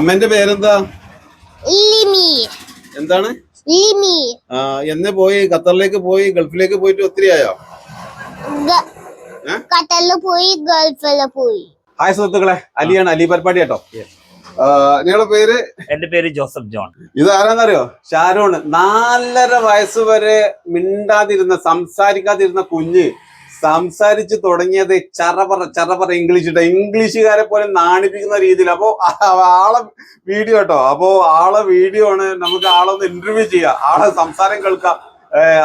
അമ്മന്റെ പേരെന്താ? എന്താണ്? എന്ന് പോയി ഖത്തറിലേക്ക് പോയി ഗൾഫിലേക്ക് പോയിട്ട് ഒത്തിരി ആയോ? ഖത്തറിൽ പോയി ഗൾഫിൽ പോയി. ഹായ് സുഹൃത്തുക്കളെ അലിയാണ് അലി പരിപാടി കേട്ടോ. നിങ്ങളുടെ പേര്? എന്റെ പേര് ജോസഫ് ജോൺ. ഇത് ആരാന്നറിയോ? ഷാരോൺ നാലര വയസ്സ് വരെ മിണ്ടാതിരുന്ന സംസാരിക്കാതിരുന്ന കുഞ്ഞ്. സംസാരിച്ച് തുടങ്ങിയത് ചറപറ ചറപറ ഇംഗ്ലീഷ് ഇട്ട ഇംഗ്ലീഷുകാരെ പോലെ നാണിപ്പിക്കുന്ന രീതിയിൽ അപ്പോ ആളെ വീഡിയോ കേട്ടോ അപ്പോ ആളെ വീഡിയോ ആണ് നമുക്ക് ആളെ ഒന്ന് ഇന്റർവ്യൂ ചെയ്യാം. ആളെ സംസാരം കേൾക്കാം.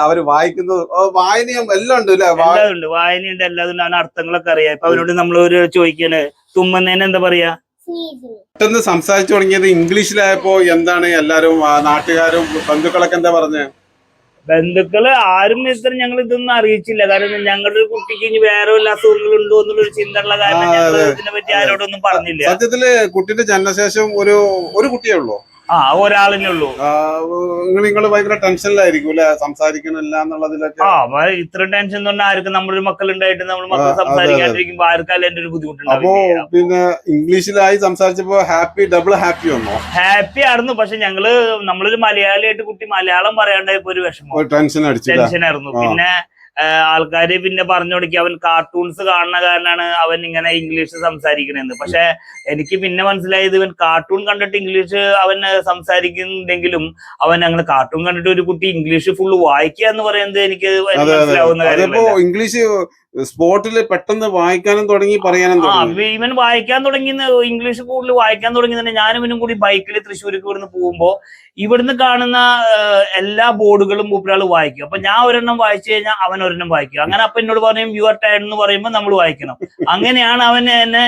അവർ വായിക്കുന്നത് വായനയും എല്ലാം ഉണ്ട് അല്ലെ എല്ലാം ഉണ്ട്. വായനയുണ്ട് എല്ലാതും ഉണ്ട്. അവന് അർത്ഥങ്ങളൊക്കെ അറിയാം. ഇപ്പൊ അവനോട് നമ്മൾ ഒരു ചോദിക്കാണ്. തുമ്മുന്നതിന് എന്താ പറയാ? പെട്ടെന്ന് സംസാരിച്ചു തുടങ്ങിയത് ഇംഗ്ലീഷിലായപ്പോ എന്താണ്? എല്ലാരും നാട്ടുകാരും ബന്ധുക്കളൊക്കെ എന്താ പറഞ്ഞേ? ബന്ധുക്കൾ ആരും ഇത്ര ഞങ്ങൾ ഇതൊന്നും അറിയിച്ചില്ല. കാരണം ഞങ്ങളുടെ ഒരു കുട്ടിക്ക് ഇനി വേറെ വല്ല അസുഖങ്ങളുണ്ടോ എന്നുള്ളൊരു ചിന്ത ഉള്ള കാരണം ഞങ്ങൾ ഇതിനെ പറ്റി ആരോടൊന്നും പറഞ്ഞില്ല. സത്യത്തിൽ കുട്ടിന്റെ ജനനശേഷം ഒരു ഒരു കുട്ടിയേ ഉള്ളൂ. ആ ഒരാളിനെ ഉള്ളൂ. നിങ്ങൾ ഭയങ്കര ടെൻഷനിലായിരിക്കും അല്ലെ? സംസാരിക്കണില്ല എന്നുള്ളതിലൊക്കെ. ആ അപ്പൊ ഇത്ര ടെൻഷൻ എന്ന് പറഞ്ഞാൽ ആർക്കും നമ്മുടെ മക്കൾ ഉണ്ടായിട്ട് നമ്മൾ മക്കൾ സംസാരിക്കാണ്ടിരിക്കുമ്പോ ആർക്കാലും എന്റെ ഒരു അപ്പോ ബുദ്ധിമുട്ടുണ്ടാവില്ല പിന്നെ ഇംഗ്ലീഷിലായി സംസാരിച്ചപ്പോ ഹാപ്പി ഡബിൾ ഹാപ്പി വന്നോ? ഹാപ്പി ആയിരുന്നു പക്ഷെ ഞങ്ങൾ നമ്മളൊരു മലയാളിയായിട്ട് കുട്ടി മലയാളം പറയാണ്ടായപ്പോ ഒരു വിഷമം. ടെൻഷൻ അടിച്ചില്ല. ടെൻഷൻ ആയിരുന്നു പിന്നെ ആൾക്കാര് പിന്നെ പറഞ്ഞു കൊടുക്കി അവൻ കാർട്ടൂൺസ് കാണുന്ന കാരണമാണ് അവൻ ഇങ്ങനെ ഇംഗ്ലീഷ് സംസാരിക്കണെന്ന്. പക്ഷെ എനിക്ക് പിന്നെ മനസ്സിലായത് ഇവൻ കാർട്ടൂൺ കണ്ടിട്ട് ഇംഗ്ലീഷ് അവൻ സംസാരിക്കുന്നുണ്ടെങ്കിലും അവൻ അങ്ങനെ കാർട്ടൂൺ കണ്ടിട്ട് ഒരു കുട്ടി ഇംഗ്ലീഷ് ഫുള്ള് വായിക്കുക എന്ന് പറയുന്നത് എനിക്ക് മനസ്സിലാവുന്ന കാര്യം ഇംഗ്ലീഷ് സ്പോട്ടിൽ പെട്ടെന്ന് വായിക്കാനും തുടങ്ങി പറയാനും തുടങ്ങി. ഇവൻ വായിക്കാൻ തുടങ്ങി ഇംഗ്ലീഷ് കൂടുതൽ വായിക്കാൻ തുടങ്ങി തന്നെ ഞാനും ഇവനും കൂടി ബൈക്കിൽ തൃശ്ശൂർക്ക് ഇവിടുന്ന് പോകുമ്പോ ഇവിടുന്ന് കാണുന്ന എല്ലാ ബോർഡുകളും മൂപ്പരാൾ വായിക്കും. അപ്പൊ ഞാൻ ഒരെണ്ണം വായിച്ചു കഴിഞ്ഞാൽ അവൻ ഒരെണ്ണം വായിക്കും. അങ്ങനെ അപ്പൊ എന്നോട് പറയും യു ആർ ടയർഡ് എന്ന് പറയുമ്പോൾ നമ്മൾ വായിക്കണം. അങ്ങനെയാണ് അവൻ എന്നെ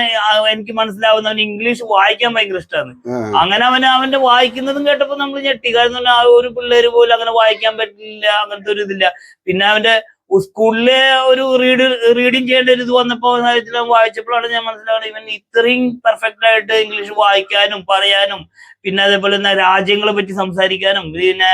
എനിക്ക് മനസ്സിലാവുന്ന അവൻ ഇംഗ്ലീഷ് വായിക്കാൻ ഭയങ്കര ഇഷ്ടമാണ് അങ്ങനെ അവൻ അവന്റെ വായിക്കുന്നതും കേട്ടപ്പോ നമ്മൾ ഞെട്ടി. കാരണം ഒരു പിള്ളേര് പോലും അങ്ങനെ വായിക്കാൻ പറ്റില്ല അങ്ങനത്തെ ഒരു ഇതില്ല. പിന്നെ അവന്റെ സ്കൂളിലെ ഒരു റീഡ് റീഡിങ് ചെയ്യേണ്ട ഒരു ഇത് വന്നപ്പോ വായിച്ചപ്പോഴാണ് ഞാൻ മനസ്സിലാവുന്നത് ഇവൻ ഇത്രയും പെർഫെക്റ്റ് ആയിട്ട് ഇംഗ്ലീഷ് വായിക്കാനും പറയാനും പിന്നെ അതേപോലെ തന്നെ രാജ്യങ്ങളെ പറ്റി സംസാരിക്കാനും പിന്നെ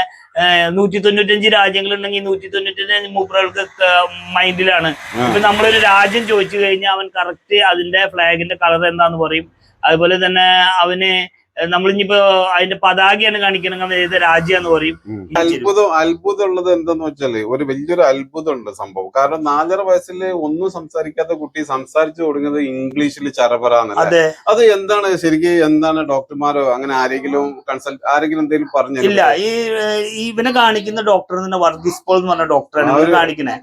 നൂറ്റി തൊണ്ണൂറ്റഞ്ച് രാജ്യങ്ങളുണ്ടെങ്കിൽ നൂറ്റി തൊണ്ണൂറ്റഞ്ച് മൂപ്പറുകൾക്ക് മൈൻഡിലാണ്. ഇപ്പൊ നമ്മളൊരു രാജ്യം ചോദിച്ചു കഴിഞ്ഞാൽ അവൻ കറക്റ്റ് അതിന്റെ ഫ്ലാഗിന്റെ കളർ എന്താന്ന് പറയും അതുപോലെ തന്നെ അവന് നമ്മളിനിപ്പോ അതിന്റെ പതാകയാണ് കാണിക്കണമെങ്കിൽ ഏത് രാജ്യാന്ന് പറയും. അത്ഭുതം അത്ഭുതം ഉള്ളത് എന്തെന്ന് വെച്ചാൽ ഒരു വലിയൊരു അത്ഭുതം ഉണ്ട് സംഭവം. കാരണം നാലര വയസ്സിൽ ഒന്നും സംസാരിക്കാത്ത കുട്ടി സംസാരിച്ചു തുടങ്ങുന്നത് ഇംഗ്ലീഷിൽ ചരപറാന്ന് അതെ. അത് എന്താണ് ശരിക്കും എന്താണ് ഡോക്ടർമാരോ അങ്ങനെ ആരെങ്കിലും കൺസൾട്ട് ആരെങ്കിലും എന്തെങ്കിലും പറഞ്ഞു ഇല്ല ഈ ഇവനെ കാണിക്കുന്ന ഡോക്ടർ തന്നെ വർഗീസ് പോൾ എന്ന് പറഞ്ഞ ഡോക്ടറാണ് ആ, ഇവനെ കാണിക്കണേ.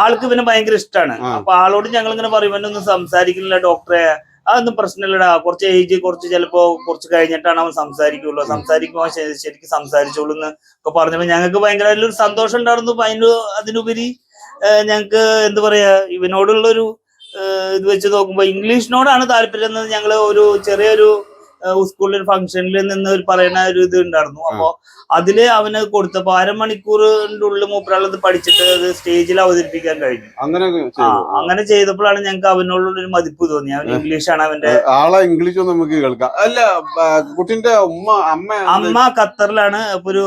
ആൾക്ക് ഇവനെ ഭയങ്കര ഇഷ്ടമാണ്. അപ്പൊ ആളോട് ഞങ്ങൾ ഇങ്ങനെ പറയും ഇവനൊന്നും സംസാരിക്കുന്നില്ല ഡോക്ടറെ. അതൊന്നും പ്രശ്നമില്ലടാ. കുറച്ച് ഏജ് കുറച്ച് ചിലപ്പോ കുറച്ച് കഴിഞ്ഞിട്ടാണ് അവൻ സംസാരിക്കുള്ളൂ. സംസാരിക്കുമ്പോൾ ശരിക്കും സംസാരിച്ചോളൂ എന്ന് ഒക്കെ പറഞ്ഞപ്പോ ഞങ്ങൾക്ക് ഭയങ്കര ഒരു സന്തോഷം ഉണ്ടായിരുന്നു. അതിന് അതിനുപരി ഞങ്ങൾക്ക് എന്താ പറയാ ഇവനോടുള്ളൊരു ഇത് വെച്ച് നോക്കുമ്പോ ഇംഗ്ലീഷിനോടാണ് താല്പര്യം എന്ന് ഞങ്ങൾ ഒരു ചെറിയൊരു സ്കൂളിൽ ഒരു ഫംഗ്ഷനിൽ നിന്ന് ഒരു പറയുന്ന ഒരു ഇത് ഉണ്ടായിരുന്നു. അപ്പൊ അതിൽ അവന് കൊടുത്തപ്പോ അരമണിക്കൂറിന്റെ ഉള്ളിൽ മൂപ്പരാളത് പഠിച്ചിട്ട് അത് സ്റ്റേജിൽ അവതരിപ്പിക്കാൻ കഴിഞ്ഞു. അങ്ങനെ. അങ്ങനെ ചെയ്തപ്പോഴാണ് ഞങ്ങൾക്ക് അവനോടുള്ളൊരു മതിപ്പ് തോന്നി. അവൻ ഇംഗ്ലീഷാണ് അവന്റെ ആളെ ഇംഗ്ലീഷ് നമുക്ക് കേൾക്കാം. അല്ല കുട്ടിന്റെ ഉമ്മ അമ്മ അമ്മ ഖത്തറിലാണ്. ഇപ്പൊ ഒരു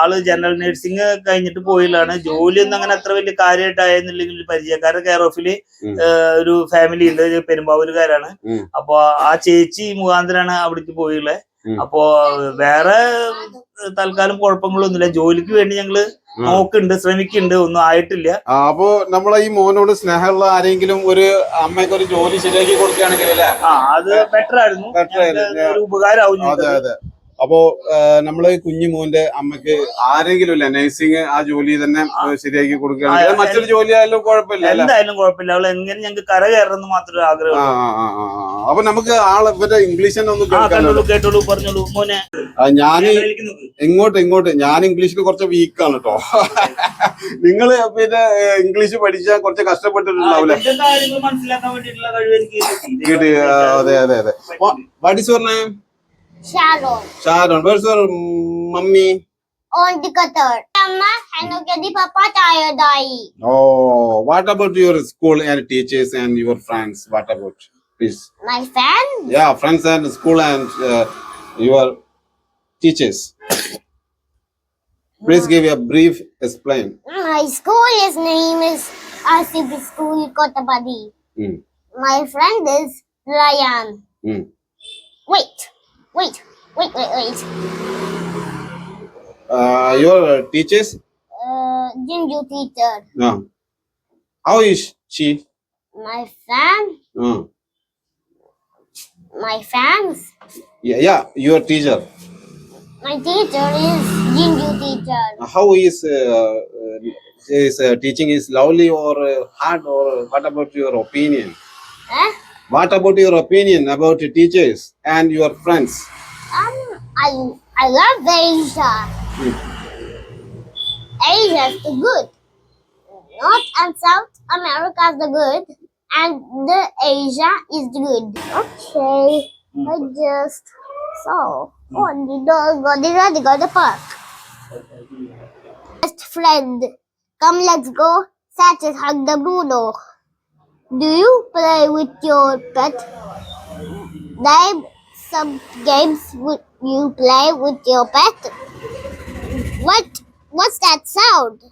ആൾ ജനറൽ നഴ്സിംഗ് കഴിഞ്ഞിട്ട് പോയില്ലാണ് ജോലി ഒന്നും അങ്ങനെ അത്ര വലിയ കാര്യമായിട്ടായെന്നില്ലെങ്കിൽ ഒരു പരിചയക്കാരുടെ കെയർ ഓഫിൽ ഒരു ഫാമിലി ഉണ്ട്. പെരുമ്പാവൂരുകാരാണ്. അപ്പൊ ആ ചേച്ചി മുഖാന്തരാണ് അവിടേക്ക് പോയില്ലേ? അപ്പോ വേറെ തൽക്കാലം കുഴപ്പങ്ങളൊന്നുമില്ല. ജോലിക്ക് വേണ്ടി ഞങ്ങൾ. നോക്കുന്നുണ്ട് ശ്രമിക്കുന്നുണ്ട്. ഒന്നും ആയിട്ടില്ല. അപ്പോ നമ്മളെ ഈ മോനോട് സ്നേഹമുള്ള ആരെങ്കിലും ഒരു അമ്മയ്ക്ക് ഒരു ജോലി ശരിയാക്കി കൊടുക്കുകയാണെങ്കിൽ ആ അത് ബെറ്റർ ആയിരുന്നു. ഉപകാരം ഒരു ഉപകാരമാവും അപ്പോ നമ്മൾ കുഞ്ഞു മോന്റെ അമ്മയ്ക്ക് ആരെങ്കിലും ഇല്ല? നഴ്സിംഗ് ആ ജോലി തന്നെ ശരിയാക്കി കൊടുക്കുകയാണെങ്കിൽ മറ്റൊരു ജോലി ആയാലും കുഴപ്പമില്ല എന്തായാലും കുഴപ്പമില്ല. അവൾ എങ്ങനെ ഞങ്ങൾക്ക് കര കയറണമെന്ന് മാത്രമേ ആഗ്രഹം. അപ്പൊ നമുക്ക് ആളെ ഇവരുടെ ഇംഗ്ലീഷ് തന്നെ ഒന്ന് കേട്ടോളൂ പറഞ്ഞോളൂ മോനെ. ഞാൻ എങ്ങോട്ട് എങ്ങോട്ട് ഇങ്ങോട്ട് ഇങ്ങോട്ട്. ഞാൻ ഇംഗ്ലീഷിൽ കുറച്ച് വീക്കാണ് കേട്ടോ നിങ്ങൾ പിന്നെ ഇംഗ്ലീഷ് പഠിച്ചാൽ കുറച്ച് കഷ്ടപ്പെട്ടിട്ടുണ്ടാവില്ല അതെ അതെ അതെ. What is your name Sharon. Sharon, where's your mommy? On the Qatar. Mama, Hanukadi Papa tayo dai. Oh, what about your school and teachers and your friends? What about? Please. My friends? Yeah, friends and school and uh, your teachers. Please give a brief explain. My school is name is RCB School Kotabadi. Mm. My friend is Ryan. Mm. Wait wait. Wait, wait, wait. Uh, your teachers? Uh, Jinju teacher. Uh, how is she? My fan. Uh, My fans. yeah, yeah, your teacher. My teacher is Jinju teacher. How is uh, uh, is uh, teaching is lovely or uh, hard or what about your opinion? Eh? What about your opinion about teachers and your friends? Um, I I love Asia. Hmm. Asia is the good. North and South America is the good, and the Asia is the good. Okay, hmm. I just saw. Hmm. Oh, the dog got the red got the park. Best friend, come let's go. Satchel hug the Bruno. Do you play with your pet? Name some games would you play with your pet? What? What's that sound?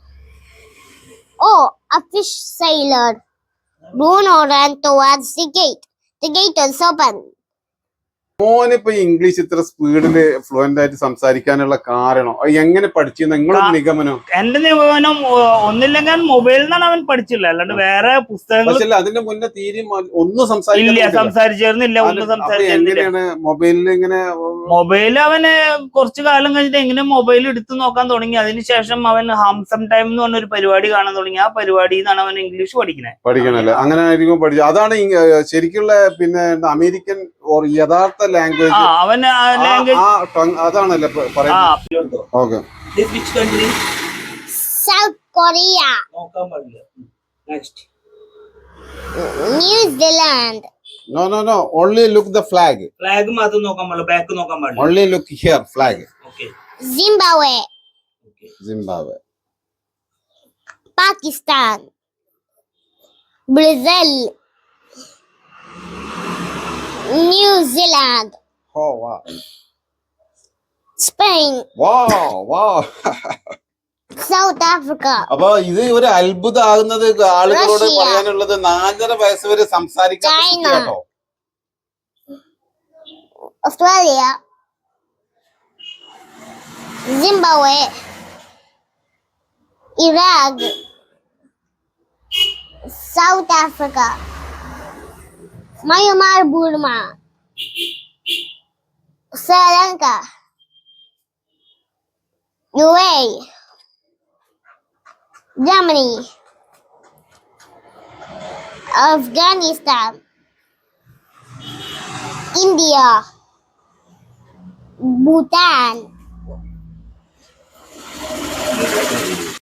Oh, a fish sailor. Bruno ran towards the gate. The gate was open. മോനിപ്പോ English ഇത്ര സ്പീഡിൽ fluent ആയിട്ട് സംസാരിക്കാനുള്ള കാരണം? എങ്ങനെ പഠിച്ചു? നിങ്ങളുടെ നിഗമനം. എന്റെ നിഗമനം ഒന്നില്ലെങ്കിൽ മൊബൈലിൽ നിന്നാണ് അവൻ പഠിച്ചില്ല? അല്ലാണ്ട് വേറെ പുസ്തകങ്ങൾ അതിന്റെ മുന്നേ തീരെ ഒന്നും സംസാരിക്കില്ല സംസാരിച്ചിരുന്നില്ല ഒന്നും സംസാരിച്ചിരുന്നില്ല മൊബൈലിൽ ഇങ്ങനെ മൊബൈൽ അവന് കുറച്ചു കാലം കഴിഞ്ഞിട്ട് എങ്ങനെ മൊബൈൽ എടുത്തു നോക്കാൻ തുടങ്ങി അതിനുശേഷം അവൻ ഹംസം ടൈം എന്ന് പറഞ്ഞൊരു പരിപാടി കാണാൻ തുടങ്ങി. ആ പരിപാടിയിൽ നിന്നാണ് അവൻ ഇംഗ്ലീഷ് പഠിക്കുന്നത് പഠിക്കണല്ലേ? അങ്ങനെ ആയിരിക്കും പഠിച്ചു അതാണ് ശരിക്കുള്ള പിന്നെ അമേരിക്കൻ ഓർ യഥാർത്ഥ ലാംഗ്വേജ് അവൻ ലാംഗ്വേജ് അതാണല്ലേ പറയുന്നത്. Okay. Which country South Korea, നോക്കാൻ പാടില്ല. Next New Zealand no no no only look the flag flag മാത്രം നോക്കാൻ പാടില്ല. ബാക്ക് നോക്കാൻ പാടില്ല. Only look here flag okay Zimbabwe, Zimbabwe Pakistan Brazil, New Zealand, oh വാ Spain, വാ വാ South Africa, അപ്പൊ ഇത് ഒരു അത്ഭുതമാകുന്നത് ആളുകളോട്. പറയാനുള്ളത് നാലര വയസ്സ് വരെ സംസാരിക്കാൻ. കേട്ടോ Australia, Zimbabwe, Iraq, South Africa, My Burma. Sri Lanka. Norway. Germany. Afghanistan. India. Bhutan.